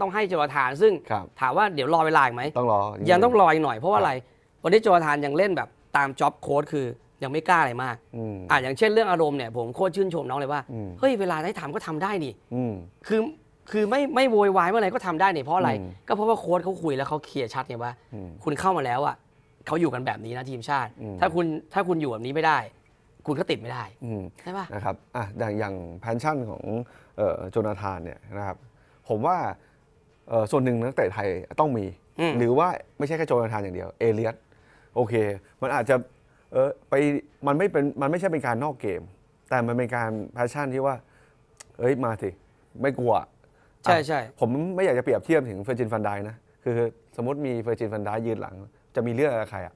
ต้องให้โจทานซึ่งครับถามว่าเดี๋ยวรอเวลาอีกไหมต้องรอ ยังต้องรออีกหน่อยเพราะว่าอะไร วันนี้โจทานยังเล่นแบบตามจ็อบโค้ดคือยังไม่กล้าอะไรมากอืมอะอย่างเช่นเรื่องอารมณ์เนี่ยผมโคตรชื่นชมน้องเลยว่าอืมเฮ้ยเวลาได้ทำก็ทำได้นี่อืมคือคือไม่ไม่โวยวายเมื่อไหร่ก็ทำได้นี่เพราะอะไรอืมก็เพราะว่าโค้ดเขาคุยแล้วเขาเคลียร์ชัดไงว่าอืมคุณเข้ามาแล้วอะเขาอยู่กันแบบนี้นะทีมชาติอืมถ้าคุณถ้าคุณอยู่แบบนี้ไม่ได้ คุณก็ติดไม่ได้อืมใช่ปะนะครับอะอย่างอย่างแพนชั่นของเอ่อโจนาธานเนี่ยนะครับผมว่าเอ่อ ส่วนหนึ่งนักเตะไทยต้องมีอืมหรือว่าไม่ใช่แค่โจนาธานอย่างเดียว เอเลียสโอเค มันอาจจะเออไปมันไม่เป็นมันไม่ใช่เป็นการนอกเกม แต่มันเป็นการแพชชั่นที่ว่าเอ้ยมาสิไม่กลัวใช่อะใช่ผมไม่อยากจะเปรียบเทียบถึงเฟอร์จินฟันไดนะคือสมมติมีเฟอร์จินฟันไดยืนหลัง จะมีเรื่องอะไรกับใครอะ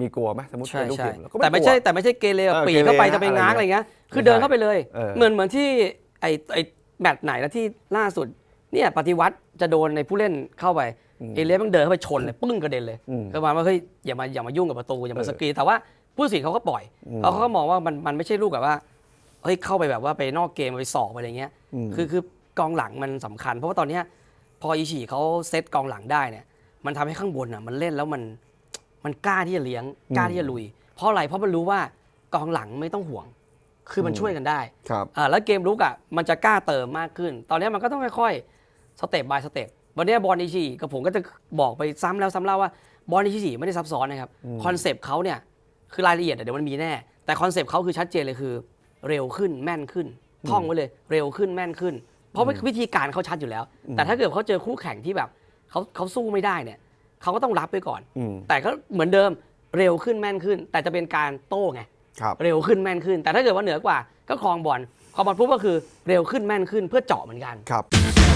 มีกลัวไหมสมมติใช่เป็นลูกใช่ทีมแล้วก็แต่ไม่กลัวใช่แต่ไม่ใช่เกเรเออปีเกเรเข้าไปนะจะไปง้างอะอะไรไรเงี้ยเงี้ยคือไม่ใช่เดินเข้าไปเลยเออเหมือนเหมือนที่ไอไอแมตช์ไหนนะที่ล่าสุดเนี่ยปฏิวัติ จะโดนในผู้เล่นเข้าไปเอเลียสมันเดินเข้าไปชนเลยปึ้งกระเด็นเลยอืมก็ประมาณว่าเฮ้ยอย่ามาอย่ามายุ่งกับประตูอย่ามาเออสกรีนแต่ว่าผู้ตัดสินเขาก็ปล่อยอืมเพราะเขาก็มองว่ามันมันไม่ใช่ลูกแบบว่าเฮ้ยเข้าไปแบบว่าไปนอกเกมไปสอกไปอะไรเงี้ยอืมคือคือกองหลังมันสำคัญ เพราะว่าตอนเนี้ยพออิชิเขาเซตกองหลังได้เนี่ย มันทำให้ข้างบนอะมันเล่นแล้วมันมันกล้าที่จะเลี้ยงกล้าที่จะลุย เพราะอะไรเพราะมันรู้ว่ากองหลังไม่ต้องห่วง คือมันช่วยกันได้ครับอ่าแล้วเกมลุกอะมันจะกล้าเติมมากขึ้น ตอนเนี้ยมันก็ต้องค่อยๆ สเต็ปบายสเต็ปวันเนี้ยบอลอิชิกับผมก็จะบอกไปซ้ำแล้วซ้ำเล่าว่าบอลอิชิไม่ได้ซับซ้อนนะครับคอนเซปต์เขาเนี่ยคือรายละเอียดอะเดี๋ยวมันมีแน่ แต่คอนเซปต์เขาคือชัดเจนเลยคือ เร็วขึ้นแม่นขึ้น ท่องไว้เลยเร็วขึ้นแม่นขึ้น เพราะวิธีการเขาชัดอยู่แล้ว แต่ถ้าเกิดเขาเจอคู่แข่งที่แบบเขาเขาสู้ไม่ได้เนี่ยเขาก็ต้องรับไปก่อนอืมแต่ก็เหมือนเดิมเร็วขึ้นแม่นขึ้น แต่จะเป็นการโต้ไงครับเร็วขึ้นแม่นขึ้น แต่ถ้าเกิดว่าเหนือกว่าก็ครองบอลครองบอลปุ๊บก็คือเร็วขึ้นแม่นขึ้นเพื่อเจาะเหมือนกันครับ